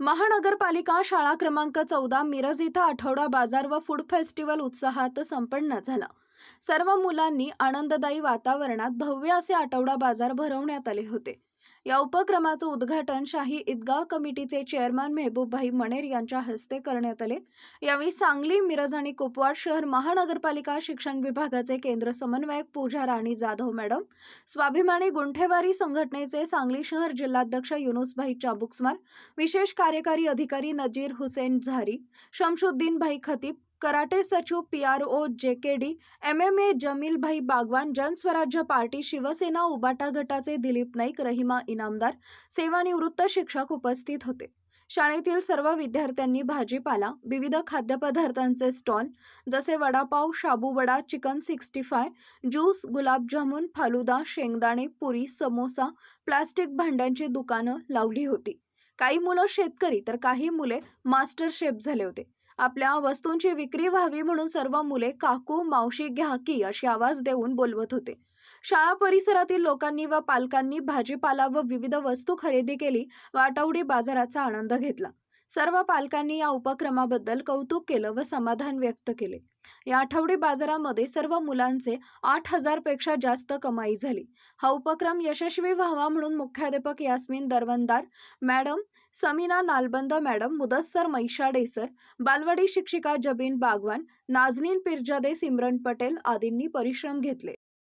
महानगरपालिका शाळा क्रमांक चौदा मिरज इथं आठवडा बाजार व फूड फेस्टिवल उत्साहात संपन्न झाला. सर्व मुलांनी आनंददायी वातावरणात भव्य असे आठवडा बाजार भरवण्यात आले होते. या उपक्रमाचं उद्घाटन शाही ईदगाह कमिटीचे चेअरमन मेहबूबभाई मणेर यांच्या हस्ते करण्यात आले. यावेळी सांगली मिरज आणि कुपवाड शहर महानगरपालिका शिक्षण विभागाचे केंद्र समन्वयक पूजा राणी जाधव मॅडम स्वाभिमानी गुंठेवारी संघटनेचे सांगली शहर जिल्हाध्यक्ष युनुसभाई चाबुक्समार विशेष कार्यकारी अधिकारी नजीर हुसेन झारी शमशुद्दीन भाई खतीब कराटे सचिव P R O J K D M M A Jamilbhai Bagwan Janswarajya party Shivsena उबाटा गटाचे दिलीप नाईक रहिमा इनामदार सेवानिवृत्त शिक्षक उपस्थित होते. शाळेतील सर्व विद्यार्थ्यांनी भाजीपाला विविध खाद्यपदार्थांचे स्टॉल जसे वडापाव शाबू vada chicken sixty five juice gulab jamun falooda शेंगदाणे पुरी समोसा प्लास्टिक भांड्यांची दुकानं लावली होती. काही मुलं शेतकरी तर काही मुले मास्टर शेफ झाले होते. आपल्या वस्तूंची विक्री व्हावी म्हणून सर्व मुले काकू मावशी घ्या की अशी आवाज देऊन बोलवत होते. शाळा परिसरातील लोकांनी व पालकांनी भाजीपाला व विविध वस्तू खरेदी केली व आठवडी बाजाराचा आनंद घेतला. सर्व पालकांनी या उपक्रमाबद्दल कौतुक केलं व समाधान व्यक्त केले. या आठवडी बाजारामध्ये सर्व मुलांचे आठ हजारपेक्षा जास्त कमाई झाली. हा उपक्रम यशस्वी व्हावा म्हणून मुख्याध्यापक यास्मिन दरवंदार मॅडम समीना नालबंद मॅडम मुदस्सर मैशा डेसर बालवाडी शिक्षिका जबीन बागवान नाझनीन पिरजादे सिमरन पटेल आदींनी परिश्रम घेतले.